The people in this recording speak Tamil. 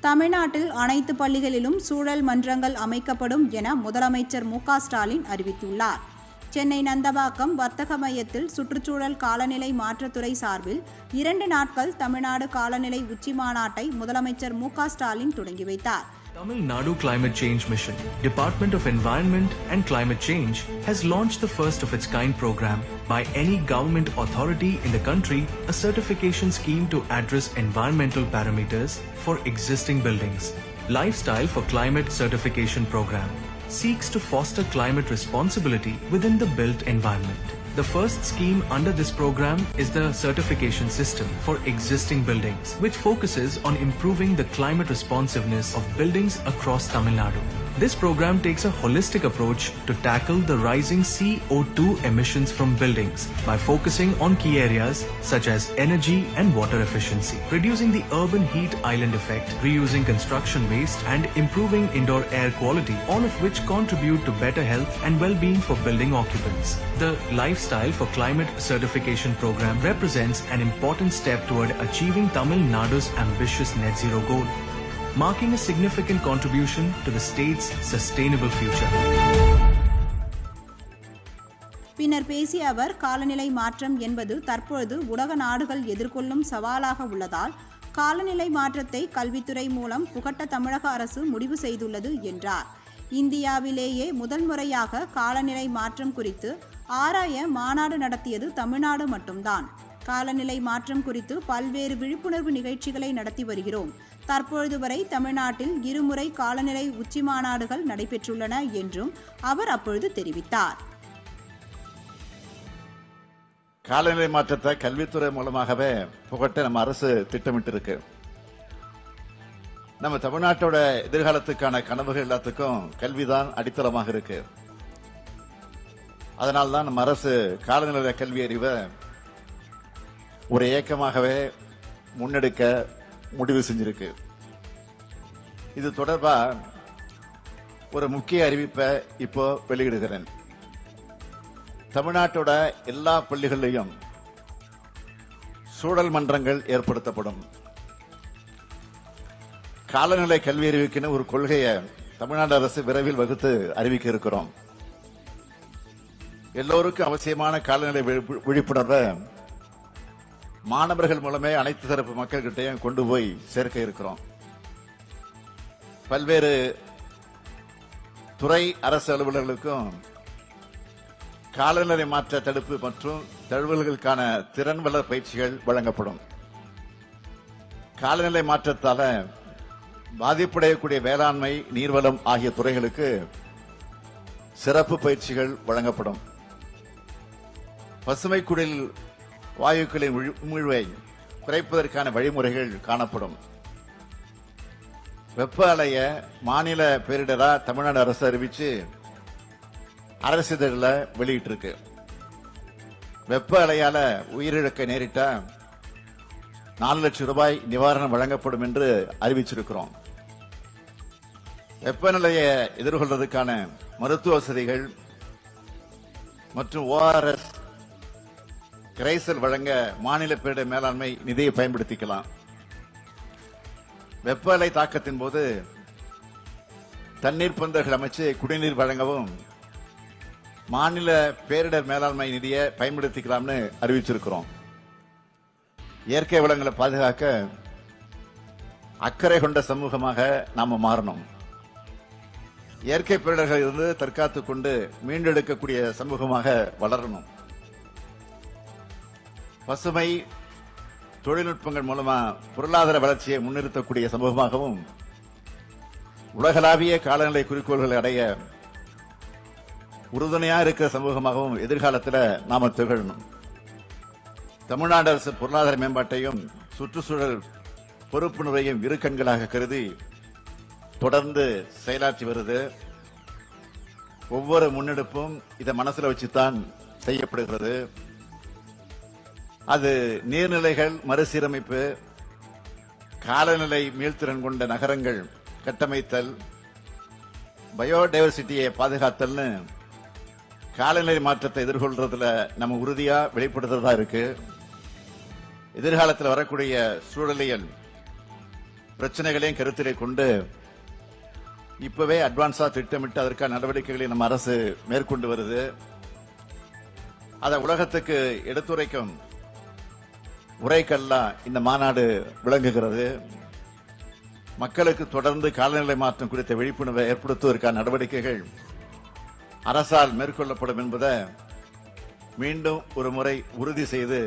தமிழ்நாட்டில் அனைத்து பள்ளிகளிலும் சூழல் மன்றங்கள் அமைக்கப்படும் என முதலமைச்சர் மு ஸ்டாலின் அறிவித்துள்ளார். சென்னை நந்தபாக்கம் வர்த்தக மையத்தில் சுற்றுச்சூழல் காலநிலை மாற்றத்துறை சார்பில் இரண்டு நாட்கள் தமிழ்நாடு காலநிலை உச்சி மாநாட்டை முதலமைச்சர் மு ஸ்டாலின் தொடங்கி வைத்தார். Tamil Nadu Climate Change Mission, Department of Environment and Climate Change, has launched the first of its kind program by any government authority in the country, a certification scheme to address environmental parameters for existing buildings. Lifestyle for Climate Certification Program seeks to foster climate responsibility within the built environment. The first scheme under this program is the certification system for existing buildings, which focuses on improving the climate responsiveness of buildings across Tamil Nadu. This program takes a holistic approach to tackle the rising CO2 emissions from buildings by focusing on key areas such as energy and water efficiency, reducing the urban heat island effect, reusing construction waste, and improving indoor air quality, all of which contribute to better health and well-being for building occupants. The Lifestyle for Climate Certification program represents an important step toward achieving Tamil Nadu's ambitious net zero goal, marking a significant contribution to the state's sustainable future. பின்னர் பேசிய அவர் காலநிலை மாற்றம் என்பது தற்பொழுது உலக நாடுகள் எதிர்கொள்ளும் சவாலாக உள்ளதால் காலநிலை மாற்றத்தை கல்வித்துறை மூலம் புகட்ட தமிழக அரசு முடிவு செய்துள்ளது என்றார். இந்தியாவிலேயே முதல் முறையாக காலநிலை மாற்றம் குறித்து ஆராய மாநாடு நடத்தியது தமிழ்நாடு மட்டும்தான். காலநிலை மாற்றம் குறித்து பல்வேறு விழிப்புணர்வு நிகழ்ச்சிகளை நடத்தி வருகிறோம். தற்பொழுது வரை தமிழ்நாட்டில் இருமுறை காலநிலை உச்சி மாநாடுகள் நடைபெற்றுள்ளன என்றும் அவர் அப்பொழுது தெரிவித்தார். காலநிலை மாற்றத்தை கல்வித்துறை மூலமாகவே புகட்ட நம்ம அரசு திட்டமிட்டு இருக்கு நம்ம தமிழ்நாட்டோட எதிர்காலத்துக்கான கனவுகள் எல்லாத்துக்கும் கல்விதான் அடித்தளமாக இருக்கு. அதனால்தான் நம்ம அரசு காலநிலை கல்வி அறிவை ஒரு இயக்கமாகவே முன்னெடுக்க முடிவு செஞ்சிருக்கு. இது தொடர்பா ஒரு முக்கிய அறிவிப்பை இப்போ வெளியிடுகிறேன். தமிழ்நாட்டோட எல்லா பள்ளிகளிலும் சூழல் மன்றங்கள் ஏற்படுத்தப்படும். காலநிலை கல்வி அறிவிக்குன்னு ஒரு கொள்கையை தமிழ்நாடு அரசு விரைவில் வகுத்து அறிவிக்க இருக்கிறோம். எல்லோருக்கும் அவசியமான காலநிலை விழிப்புணர்வை மாணவர்கள் மூலமே அனைத்து தரப்பு மக்கள்கிட்டையும் கொண்டு போய் சேர்க்க இருக்கிறோம். பல்வேறு துறை அரசு அலுவலர்களுக்கும் காலநிலை மாற்ற தடுப்பு மற்றும் தழுவல்களுக்கான திறன் வளர் பயிற்சிகள் வழங்கப்படும். காலநிலை மாற்றத்தால பாதிப்படையக்கூடிய வேளாண்மை நீர்வளம் ஆகிய துறைகளுக்கு சிறப்பு பயிற்சிகள் வழங்கப்படும். பசுமை குடில் வாயுக்களின் உமிழ்வை குறைப்பதற்கான வழிமுறைகள் காணப்படும். வெப்ப அலைய மாநில பேரிடரா தமிழ்நாடு அரசு அறிவிச்சு அரசிதழில் வெளியிட்டு இருக்கு வெப்ப அலையால உயிரிழக்க நேரிட்டா நாலு லட்சம் ரூபாய் நிவாரணம் வழங்கப்படும் என்று அறிவிச்சிருக்கிறோம். வெப்பநிலையை எதிர்கொள்வதற்கான மருத்துவ வசதிகள் மற்றும் ஓஆர்எஸ் கிரைசல் வழங்க மாநில பேரிடர் மேலாண்மை நிதியை பயன்படுத்திக்கலாம். வெப்ப அலை தாக்கத்தின் போது தண்ணீர் பந்தல்கள் அமைச்சு குடிநீர் வழங்கவும் மாநில பேரிடர் மேலாண்மை நிதியை பயன்படுத்திக்கலாம்னு அறிவிச்சிருக்கிறோம். இயற்கை வளங்களை பாதுகாக்க அக்கறை கொண்ட சமூகமாக நாம் மாறணும். இயற்கை பேரிடர்கள் இருந்து தற்காத்துக் கொண்டு மீண்டெடுக்கக்கூடிய சமூகமாக வளரணும். பசுமை தொழில்நுட்பங்கள் மூலமா பொருளாதார வளர்ச்சியை முன்னிறுத்தக்கூடிய சமூகமாகவும் உலகளாவிய காலநிலை குறிக்கோள்களை அடைய உறுதுணையா இருக்கிற சமூகமாகவும் எதிர்காலத்தில் நாம திகழணும். தமிழ்நாடு அரசு பொருளாதார மேம்பாட்டையும் சுற்றுச்சூழல் பொறுப்புணர்வையும் இரு கண்களாக கருதி தொடர்ந்து செயலாற்றி வருது. ஒவ்வொரு முன்னெடுப்பும் இதை மனசுல வச்சுத்தான் செய்யப்படுகிறது. அது நீர்நிலைகள் மறுசீரமைப்பு காலநிலை மீள்திறன் கொண்ட நகரங்கள் கட்டமைத்தல் பயோடைவர்சிட்டியை பாதுகாத்தல்னு காலநிலை மாற்றத்தை எதிர்கொள்றதுல நம்ம உறுதியா வெளிப்படுத்துறதா இருக்கு. எதிர்காலத்தில் வரக்கூடிய சூழலியல் பிரச்சனைகளையும் கருத்திலே கொண்டு இப்பவே அட்வான்ஸா திட்டமிட்டு அதற்கான நடவடிக்கைகளை நம்ம அரசு மேற்கொண்டு வருது. அதை உலகத்துக்கு எடுத்துரைக்கும் உரைக்கல்லா இந்த மாநாடு விளங்குகிறது. மக்களுக்கு தொடர்ந்து காலநிலை மாற்றம் குறித்த விழிப்புணர்வை ஏற்படுத்துவதற்கான நடவடிக்கைகள் அரசால் மேற்கொள்ளப்படும் என்பதை மீண்டும் ஒரு முறை உறுதி செய்து